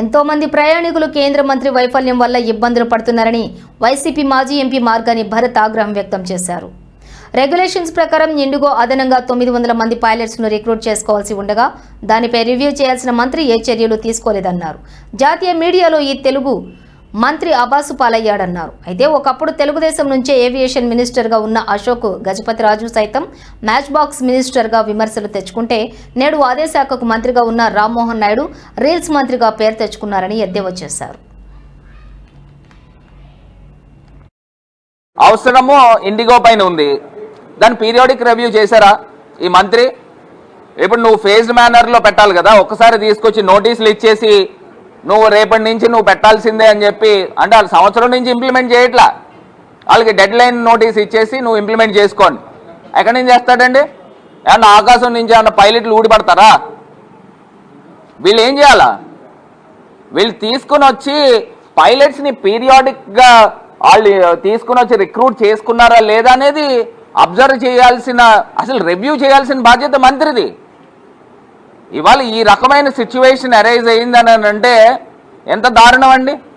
ఎంతో మంది ప్రయాణికులు కేంద్ర మంత్రి వైఫల్యం వల్ల ఇబ్బందులు పడుతున్నారని వైసీపీ మాజీ ఎంపీ మార్గాని భరత్ ఆగ్రహం వ్యక్తం చేశారు. రెగ్యులేషన్స్ ప్రకారం ఇండిగో అదనంగా తొమ్మిది వందల మంది పైలట్స్ను రిక్రూట్ చేసుకోవాల్సి ఉండగా దానిపై రివ్యూ చేయాల్సిన మంత్రి ఏ చర్యలు తీసుకోలేదన్నారు. జాతీయ మీడియాలో ఈ తెలుగు మంత్రి అబాసు పాలయ్యాడన్నారు. అయితే ఒకప్పుడు తెలుగుదేశం నుంచే ఏవియేషన్ మినిస్టర్గా ఉన్న అశోక్ గజపతి రాజు సైతం మ్యాచ్ బాక్స్ మినిస్టర్గా విమర్శలు తెచ్చుకుంటే నేడు అదే శాఖకు మంత్రిగా ఉన్న రామ్మోహన్ నాయుడు రీల్స్ మంత్రిగా పేరు తెచ్చుకున్నారని ఎద్దేవా చేశారు. అవసరము ఇండిగో పైన ఉంది. దాని పీరియాడిక్ రివ్యూ చేశారా ఈ మంత్రి? ఇప్పుడు నువ్వు ఫేజ్డ్ మేనర్లో పెట్టాలి కదా. ఒక్కసారి తీసుకొచ్చి నోటీసులు ఇచ్చేసి నువ్వు రేపటి నుంచి నువ్వు పెట్టాల్సిందే అని చెప్పి అంటే వాళ్ళు సంవత్సరం నుంచి ఇంప్లిమెంట్ చేయట్లా. వాళ్ళకి డెడ్ లైన్ నోటీస్ ఇచ్చేసి నువ్వు ఇంప్లిమెంట్ చేసుకోండి ఎక్కడి నుంచి చేస్తాడండి? ఏమన్నా ఆకాశం నుంచి ఏమన్నా పైలట్లు ఊడిపడతారా? వీళ్ళు ఏం చేయాలా? వీళ్ళు తీసుకుని వచ్చి పైలట్స్ని పీరియాడిక్గా వాళ్ళు తీసుకుని వచ్చి రిక్రూట్ చేసుకున్నారా లేదా అనేది అబ్జర్వ్ చేయాల్సిన అసలు రివ్యూ చేయాల్సిన బాధ్యత మంత్రిది. ఇవాళ ఈ రకమైన సిచ్యువేషన్ అరైజ్ అయిందని అంటే ఎంత దారుణం అండి?